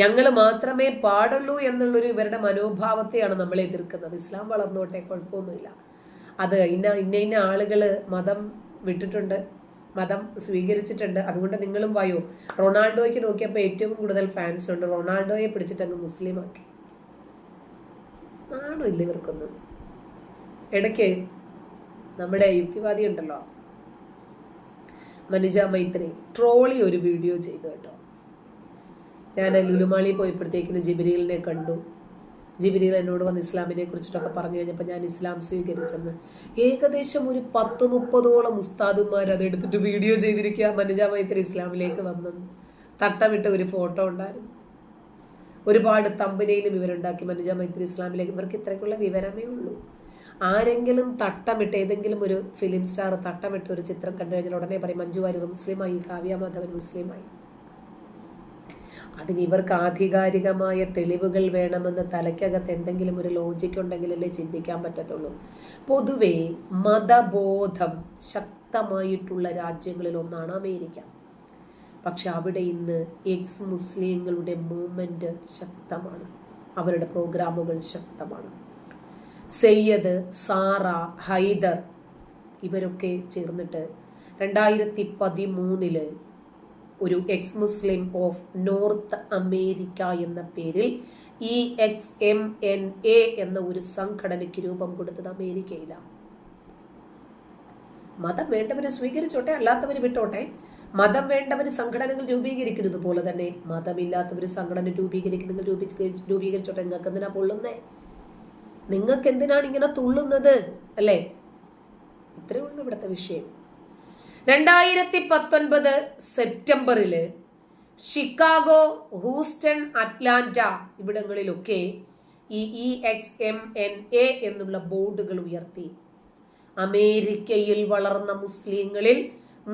ഞങ്ങൾ മാത്രമേ പാടുള്ളൂ എന്നുള്ളൊരു ഇവരുടെ മനോഭാവത്തെയാണ് നമ്മൾ എതിർക്കുന്നത്. ഇസ്ലാം വളർന്നോട്ടെ കുഴപ്പമൊന്നുമില്ല. അത് ഇന്ന ഇന്ന ഇന്ന ആളുകൾ മതം വിട്ടിട്ടുണ്ട് മതം സ്വീകരിച്ചിട്ടുണ്ട്. അതുകൊണ്ട് നിങ്ങളും വായോ. റൊണാൾഡോയ്ക്ക് നോക്കിയപ്പോൾ ഏറ്റവും കൂടുതൽ ഫാൻസ് ഉണ്ട്. റൊണാൾഡോയെ പിടിച്ചിട്ട് അങ്ങ് മുസ്ലിമാക്കി. ആണോ ഇല്ല ഇവർക്കൊന്നും? ഇടയ്ക്ക് നമ്മുടെ യുക്തിവാദി ഉണ്ടല്ലോ. മനുജ മൈത്രി ട്രോളി ഒരു വീഡിയോ ചെയ്തു കേട്ടോ. ഞാൻ ലുലുമാളി പോയപ്പോഴത്തേക്കിന് ജിബിരിലിനെ കണ്ടു. ജിബിരിൽ എന്നോട് വന്ന് ഇസ്ലാമിനെ കുറിച്ചിട്ടൊക്കെ പറഞ്ഞു കഴിഞ്ഞപ്പോൾ ഞാൻ ഇസ്ലാം സ്വീകരിച്ചെന്ന്. ഏകദേശം ഒരു പത്ത് മുപ്പതോളം ഉസ്താദുമാർ അത് എടുത്തിട്ട് വീഡിയോ ചെയ്തിരിക്കുക മനുജ മൈത്രി ഇസ്ലാമിലേക്ക് വന്നെന്ന്. തട്ടമിട്ട ഒരു ഫോട്ടോ ഉണ്ടായിരുന്നു. ഒരുപാട് തമ്പനയിലും ഇവരുണ്ടാക്കി മനുജ മൈത്രി ഇസ്ലാമിലേക്ക്. ഇവർക്ക് ഇത്രയ്ക്കുള്ള വിവരമേ ഉള്ളൂ. ആരെങ്കിലും തട്ടമിട്ട് ഏതെങ്കിലും ഒരു ഫിലിം സ്റ്റാർ തട്ടമിട്ട് ഒരു ചിത്രം കണ്ടു കഴിഞ്ഞാൽ ഉടനെ പറയും മഞ്ജു വാര്യർ മുസ്ലിമായി കാവ്യ മാധവൻ മുസ്ലിമായി അതിന് ഇവർക്ക് ആധികാരികമായ തെളിവുകൾ വേണമെന്ന് തലയ്ക്കകത്ത് എന്തെങ്കിലും ഒരു ലോജിക് ഉണ്ടെങ്കിലല്ലേ ചിന്തിക്കാൻ പറ്റത്തുള്ളൂ. പൊതുവേ മതബോധം ശക്തമായിട്ടുള്ള രാജ്യങ്ങളിൽ ഒന്നാണ് അമേരിക്ക. പക്ഷെ അവിടെ ഇന്ന് എക്സ് മുസ്ലിങ്ങളുടെ മൂവ്മെന്റ് ശക്തമാണ്. അവരുടെ പ്രോഗ്രാമുകൾ ശക്തമാണ്. സയ്യദ് സാറ ഹൈദർ ഇവരൊക്കെ ചേർന്നിട്ട് രണ്ടായിരത്തി പതിമൂന്നിൽ ഒരു ex Muslim of north America എന്ന പേരിൽ E X M N A എന്ന ഒരു സംഘടനയ്ക്ക് രൂപം കൊടുത്തത് അമേരിക്കയിലാണ് മതം വേണ്ടവരെ സ്വീകരിച്ചോട്ടെ അല്ലാത്തവര് വിട്ടോട്ടെ. മതം വേണ്ടവർ സംഘടനകൾ രൂപീകരിക്കുന്നത് പോലെ തന്നെ മതമില്ലാത്തവർ സംഘടന രൂപീകരിക്കുന്നത് രൂപീകരിച്ച് രൂപീകരിച്ചോട്ടെ നിങ്ങൾക്ക് എന്തിനാ പൊള്ളുന്നേ? നിങ്ങൾക്ക് എന്തിനാണ് ഇങ്ങനെ തുള്ളുന്നത്? അല്ലേ? ഇത്രയേ ഉള്ളൂ ഇവിടുത്തെ വിഷയം. രണ്ടായിരത്തി പത്തൊൻപത് സെപ്റ്റംബറിൽ ഷിക്കാഗോ ഹൂസ്റ്റൺ അറ്റ്ലാന്റ ഇവിടങ്ങളിലൊക്കെ ഈ E X M N A എന്നുള്ള ബോർഡുകൾ ഉയർത്തി. അമേരിക്കയിൽ വളർന്ന മുസ്ലിങ്ങളിൽ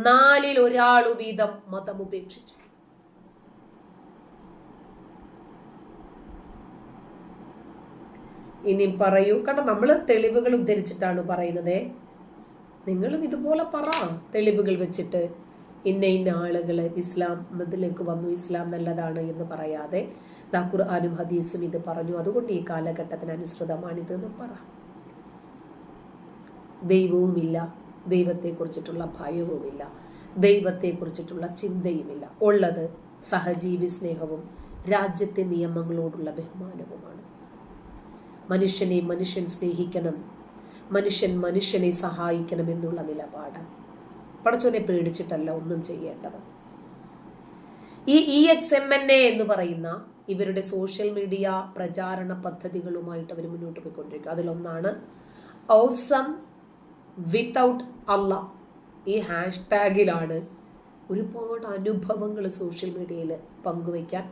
നാലിൽ ഒരാൾ വീതം മതമുപേക്ഷിച്ചു. ഇനി പറയൂ കാരണം നമ്മൾ തെളിവുകൾ ഉദ്ധരിച്ചിട്ടാണ് പറയുന്നത്. നിങ്ങളും ഇതുപോലെ പറ. തെളിവുകൾ വെച്ചിട്ട് ഇന്ന ഇന്ന ആളുകൾ ഇസ്ലാം മതിലേക്ക് വന്നു. ഇസ്ലാം നല്ലതാണ് എന്ന് പറയാതെ ഖുർആാനും ഹദീസും ഇത് പറഞ്ഞു. അതുകൊണ്ട് ഈ കാലഘട്ടത്തിന് അനുസൃതമാണിത് എന്ന് പറ. ദൈവവുമില്ല ദൈവത്തെക്കുറിച്ചിട്ടുള്ള ഭയവുമില്ല ദൈവത്തെക്കുറിച്ചിട്ടുള്ള ചിന്തയുമില്ല. ഉള്ളത് സഹജീവി സ്നേഹവും രാജ്യത്തെ നിയമങ്ങളോടുള്ള ബഹുമാനവുമാണ്. മനുഷ്യനെ മനുഷ്യൻ സ്നേഹിക്കണം മനുഷ്യൻ മനുഷ്യനെ സഹായിക്കണം എന്നുള്ള നിലപാട്. പടച്ചോനെ പേടിച്ചിട്ടല്ല ഒന്നും ചെയ്യേണ്ടത്. ഈ E X M N A എന്ന് പറയുന്ന ഇവരുടെ സോഷ്യൽ മീഡിയ പ്രചാരണ പദ്ധതികളുമായിട്ട് അവർ മുന്നോട്ട് പോയിക്കൊണ്ടിരിക്കും അതിലൊന്നാണ് ഔസം വിത്തൗട്ട് അല്ല ഈ ഹാഷ്ടാഗിലാണ് ഒരുപാട് അനുഭവങ്ങൾ സോഷ്യൽ മീഡിയയിൽ പങ്കുവയ്ക്കാൻ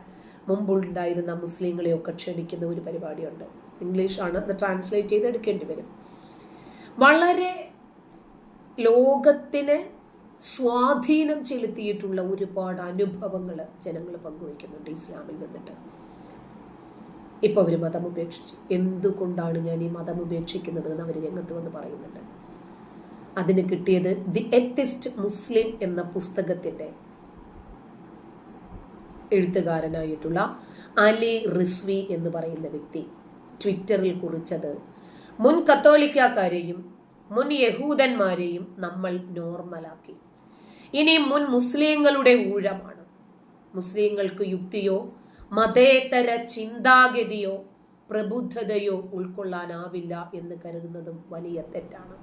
മുമ്പുണ്ടായിരുന്ന മുസ്ലിങ്ങളെയൊക്കെ ക്ഷണിക്കുന്ന ഒരു പരിപാടിയുണ്ട്. ഇംഗ്ലീഷാണ് അത് ട്രാൻസ്ലേറ്റ് ചെയ്ത് എടുക്കേണ്ടി വരും. വളരെ ലോകത്തിന് സ്വാധീനം ചെലുത്തിയിട്ടുള്ള ഒരുപാട് അനുഭവങ്ങൾ ജനങ്ങൾ പങ്കുവയ്ക്കുന്നുണ്ട് ഇസ്ലാമിൽ നിന്നിട്ട്. ഇപ്പൊ അവർ മതം ഉപേക്ഷിച്ചു. എന്തുകൊണ്ടാണ് ഞാൻ ഈ മതം ഉപേക്ഷിക്കുന്നത് എന്ന് അവർ രംഗത്ത് വന്ന് പറയുന്നുണ്ട്. അതിന് കിട്ടിയത് ദി എറ്റിസ്റ്റ് മുസ്ലിം എന്ന പുസ്തകത്തിന്റെ എഴുത്തുകാരനായിട്ടുള്ള അലി റിസ്വി എന്ന് പറയുന്ന വ്യക്തി. ട്വിറ്ററിൽ കുറിച്ചത് മുൻ കത്തോലിക്കാരെയും മുൻ യഹൂദന്മാരെയും നമ്മൾ നോർമലാക്കി. ഇനി മുൻ മുസ്ലിങ്ങളുടെ ഊഴമാണ്. മുസ്ലിങ്ങൾക്ക് യുക്തിയോ മതേതര ചിന്താഗതിയോ പ്രബുദ്ധതയോ ഉൾക്കൊള്ളാനാവില്ല എന്ന് കരുതുന്നതും വലിയ തെറ്റാണ്.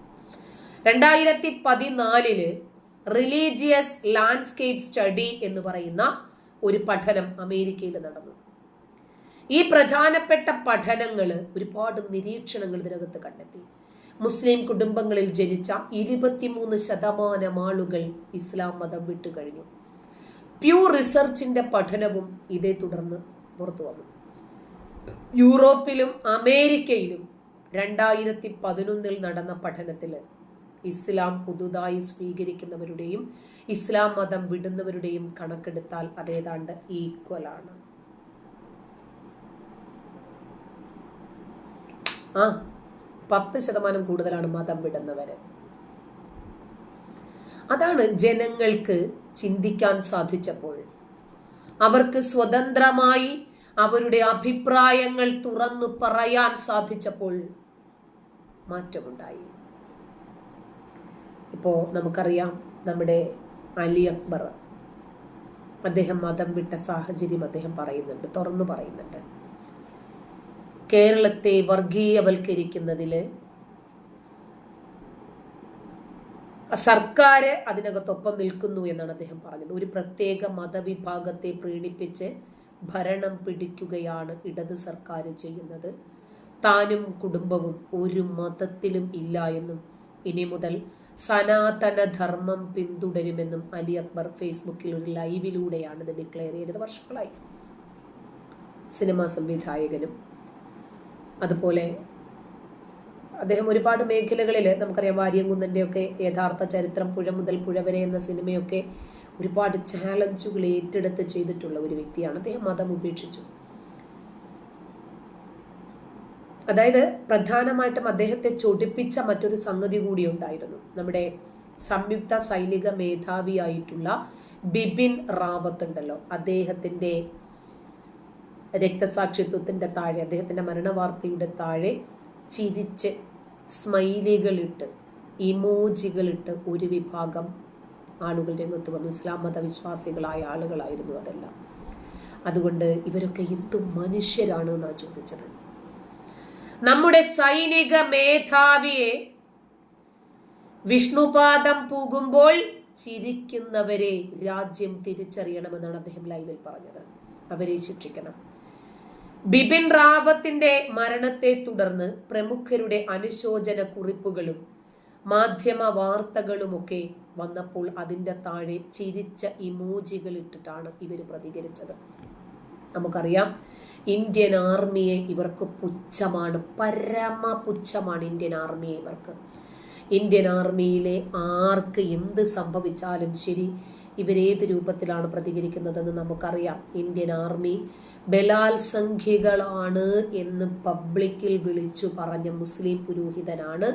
രണ്ടായിരത്തി പതിനാലിൽ റിലീജിയസ് ലാൻഡ്സ്കേപ്പ് സ്റ്റഡി എന്ന് പറയുന്ന ഒരു പഠനം അമേരിക്കയിൽ നടന്നു. ഈ പ്രധാനപ്പെട്ട പഠനങ്ങൾ ഒരുപാട് നിരീക്ഷണങ്ങൾ ഇതിനകത്ത് കണ്ടെത്തി. മുസ്ലിം കുടുംബങ്ങളിൽ ജനിച്ച ഇരുപത്തിമൂന്ന് ശതമാനം ആളുകൾ ഇസ്ലാം മതം വിട്ടു കഴിഞ്ഞു. പ്യൂർ റിസർച്ചിന്റെ പഠനവും ഇതേ തുടർന്ന് പുറത്തു വന്നു. യൂറോപ്പിലും അമേരിക്കയിലും രണ്ടായിരത്തി പതിനൊന്നിൽ നടന്ന പഠനത്തിൽ ഇസ്ലാം പുതുതായി സ്വീകരിക്കുന്നവരുടെയും ഇസ്ലാം മതം വിടുന്നവരുടെയും കണക്കെടുത്താൽ അതേതാണ്ട് ഈക്വൽ ആണ് ആ പത്ത് ശതമാനം കൂടുതലാണ് മതം വിടുന്നവർ അതാണ് ജനങ്ങൾക്ക് ചിന്തിക്കാൻ സാധിച്ചപ്പോൾ. അവർക്ക് സ്വതന്ത്രമായി അവരുടെ അഭിപ്രായങ്ങൾ തുറന്നു പറയാൻ സാധിച്ചപ്പോൾ മാറ്റമുണ്ടായി. ഇപ്പോ നമുക്കറിയാം നമ്മുടെ അലി അക്ബർ. അദ്ദേഹം മതം വിട്ട സാഹചര്യം അദ്ദേഹം പറയുന്നുണ്ട് തുറന്നു പറയുന്നുണ്ട്. കേരളത്തെ വർഗീയവൽക്കരിക്കുന്നതിൽ സർക്കാർ അതിനകത്തൊപ്പം നിൽക്കുന്നു എന്നാണ് അദ്ദേഹം പറഞ്ഞത്. ഒരു പ്രത്യേക മതവിഭാഗത്തെ പ്രീണിപ്പിച്ച് ഭരണം പിടിക്കുകയാണ് ഇടത് സർക്കാർ ചെയ്യുന്നത്. താനും കുടുംബവും ഒരു മതത്തിലും ഇല്ല എന്നും ഇനി മുതൽ സനാതന ധർമ്മം പിന്തുടരുമെന്നും അലി അക്ബർ ഫേസ്ബുക്കിൽ ഒരു ലൈവിലൂടെയാണ് ഇത് ഡിക്ലെയർ ചെയ്തത്. വർഷങ്ങളായി. സിനിമാ സംവിധായകനും അതുപോലെ അദ്ദേഹം ഒരുപാട് മേഖലകളിൽ നമുക്കറിയാം വാര്യംകുന്നന്റെ ഒക്കെ യഥാർത്ഥ ചരിത്രം പുഴ മുതൽ പുഴ വരെ എന്ന സിനിമയൊക്കെ ഒരുപാട് ചാലഞ്ചുകൾ ഏറ്റെടുത്ത് ചെയ്തിട്ടുള്ള ഒരു വ്യക്തിയാണ്. അദ്ദേഹം മതം ഉപേക്ഷിച്ചു. അതായത് പ്രധാനമായിട്ടും അദ്ദേഹത്തെ ചൊടിപ്പിച്ച മറ്റൊരു സംഗതി കൂടി ഉണ്ടായിരുന്നു. നമ്മുടെ സംയുക്ത സൈനിക മേധാവിയായിട്ടുള്ള ബിപിൻ റാവത്ത് ഉണ്ടല്ലോ. അദ്ദേഹത്തിന്റെ രക്തസാക്ഷിത്വത്തിന്റെ താഴെ അദ്ദേഹത്തിന്റെ മരണവാർത്തയുടെ താഴെ ചിരിച്ച് സ്മൈലികളിട്ട് ഇമോജികളിട്ട് ഒരു വിഭാഗം ആളുകൾ രംഗത്ത് വന്നു. ഇസ്ലാം മതവിശ്വാസികളായ ആളുകളായിരുന്നു അതെല്ലാം. അതുകൊണ്ട് ഇവരൊക്കെ എന്തു മനുഷ്യരാണ് എന്നാണ് ചോദിച്ചത്. നമ്മുടെ സൈനിക മേധാവിയെ വിഷ്ണുപാദം പൂകുമ്പോൾ ചിരിക്കുന്നവരെ രാജ്യം തിരിച്ചറിയണമെന്നാണ് അദ്ദേഹം ലൈവിൽ പറഞ്ഞത്. അവരെ ശിക്ഷിക്കണം. ബിപിൻ റാവത്തിന്റെ മരണത്തെ തുടർന്ന് പ്രമുഖരുടെ അനുശോചന കുറിപ്പുകളും മാധ്യമ വാർത്തകളുമൊക്കെ വന്നപ്പോൾ അതിന്റെ താഴെ ചിരിച്ച ഇമോജികൾ ഇട്ടിട്ടാണ് ഇവർ പ്രതികരിച്ചത്. നമുക്കറിയാം ഇന്ത്യൻ ആർമിയെ ഇവർക്ക് പുച്ഛമാണ് പരമ പുച്ഛമാണ് ഇന്ത്യൻ ആർമിയെ ഇവർക്ക്. ഇന്ത്യൻ ആർമിയിലെ ആർക്ക് എന്ത് സംഭവിച്ചാലും ശരി ഇവരേത് രൂപത്തിലാണ് പ്രതികരിക്കുന്നതെന്ന് നമുക്കറിയാം. ഇന്ത്യൻ ആർമി ബലാത്സംഖ്യകളാണ് എന്ന് പബ്ലിക്കിൽ വിളിച്ചു പറഞ്ഞ മുസ്ലിം പുരോഹിതനാണ്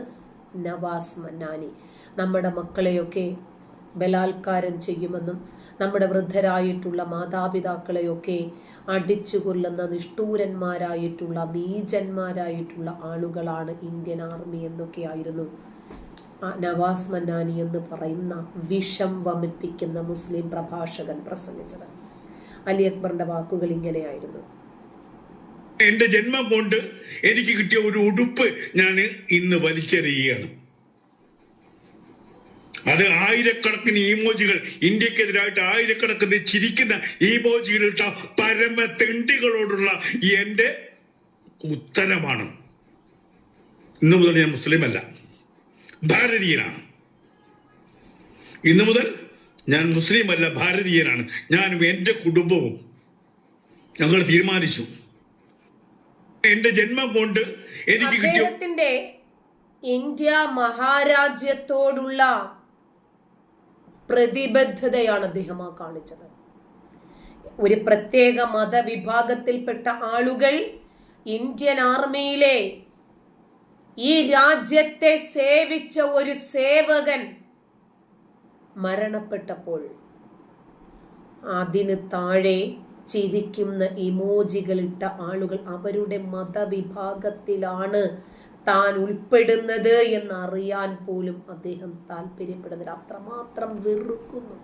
നവാസ് മന്നാനി. നമ്മുടെ മക്കളെയൊക്കെ ബലാത്കാരം ചെയ്യുമെന്നും നമ്മുടെ വൃദ്ധരായിട്ടുള്ള മാതാപിതാക്കളെയൊക്കെ അടിച്ചു കൊല്ലുന്ന നിഷ്ഠൂരന്മാരായിട്ടുള്ള നീചന്മാരായിട്ടുള്ള ആളുകളാണ് ഇന്ത്യൻ ആർമി എന്നൊക്കെയായിരുന്നു നവാസ് മന്നാനി എന്ന് പറയുന്ന വിഷം വമിപ്പിക്കുന്ന മുസ്ലിം പ്രഭാഷകൻ പ്രസംഗിച്ചത്. അലി അക്ബറിന്റെ വാക്കുകൾ ഇങ്ങനെയായിരുന്നു. എന്റെ ജന്മം കൊണ്ട് എനിക്ക് കിട്ടിയ ഒരു ഉടുപ്പ് ഞാൻ ഇന്ന് വലിച്ചെറിയുകയാണ്. അത് ആയിരക്കണക്കിന് ഈമോജികൾ ഇന്ത്യക്കെതിരായിട്ട് ആയിരക്കണക്കിന് ചിരിക്കുന്ന ഈമോജികളിട്ട പരമ തെണ്ടികളോടുള്ള എന്റെ ഉത്തരമാണ്. ഇന്നു മുതൽ ഞാൻ മുസ്ലിം അല്ല. ഭാരതീയനാണ്. ഇന്നു മുതൽ ഞാൻ മുസ്ലിം അല്ല ഭാരതീയനാണ്. ഞാനും എന്റെ കുടുംബവും ഞങ്ങൾ തീരുമാനിച്ചു. എന്റെ ജന്മം കൊണ്ട് എനിക്ക് കിട്ടിയ ഇന്ത്യ മഹാരാജ്യത്തോടുള്ള പ്രതിബദ്ധതയാണ് അദ്ദേഹം ആ കാണിച്ചത്. ഒരു പ്രത്യേക മതവിഭാഗത്തിൽപ്പെട്ട ആളുകൾ ഇന്ത്യൻ ആർമിയിലെ ഈ രാജ്യത്തെ സേവിച്ച ഒരു സേവകൻ മരണപ്പെട്ടപ്പോൾ അതിന് താഴെ ചിരിക്കുന്ന ഇമോജികൾ ഇട്ട ആളുകൾ അവരുടെ മതവിഭാഗത്തിലാണ് താൻ ഉൾപ്പെടുന്നത് എന്നറിയാൻ പോലും അദ്ദേഹം താല്പര്യപ്പെടുന്നില്ല അത്രമാത്രം വെറുക്കുന്നു.